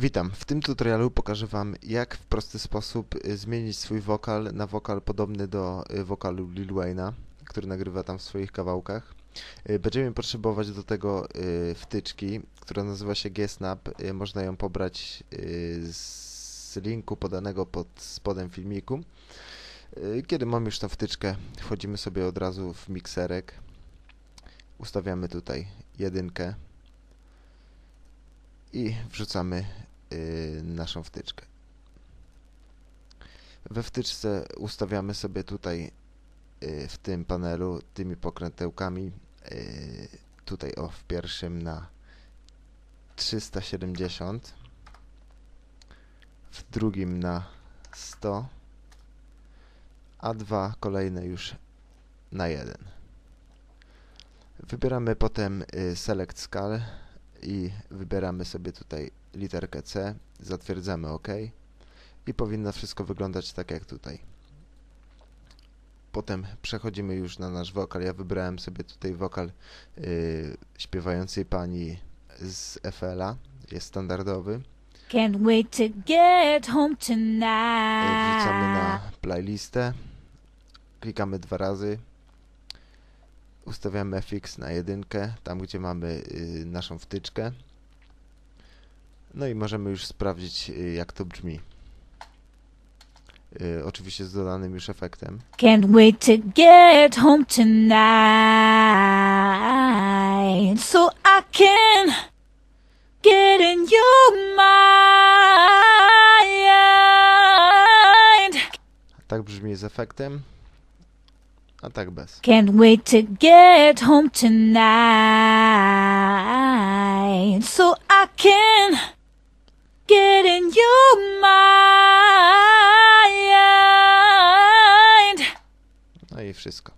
Witam. W tym tutorialu pokażę Wam, jak w prosty sposób y, zmienić swój wokal na wokal podobny do y, wokalu Lil Wayne'a, który nagrywa tam w swoich kawałkach. Y, Będziemy potrzebować do tego wtyczki, która nazywa się G-Snap. Można ją pobrać z linku podanego pod spodem filmiku. Kiedy mam już tą wtyczkę, wchodzimy sobie od razu w mikserek. Ustawiamy tutaj jedynkę i wrzucamy naszą wtyczkę. We wtyczce ustawiamy sobie tutaj y, w tym panelu tymi pokrętełkami y, tutaj o w pierwszym na 370 w drugim na 100 a dwa kolejne już na 1 wybieramy potem y, select scale i wybieramy sobie tutaj literkę C, zatwierdzamy OK i powinno wszystko wyglądać tak jak tutaj. Potem przechodzimy już na nasz wokal. Ja wybrałem sobie tutaj wokal yy, śpiewającej pani z FL-a, jest standardowy. Can't wait to get home Yy, Wrzucamy na tonight. playlistę, klikamy dwa razy, ustawiamy FX na jedynkę, tam gdzie mamy yy, naszą wtyczkę. No i możemy już sprawdzić, yy, jak to brzmi. Yy, oczywiście z dodanym już efektem. Can't wait to get home tonight. So I can get in your mind. Tak brzmi z efektem, a tak bez. Can't wait to get home tonight. So I can wszystko.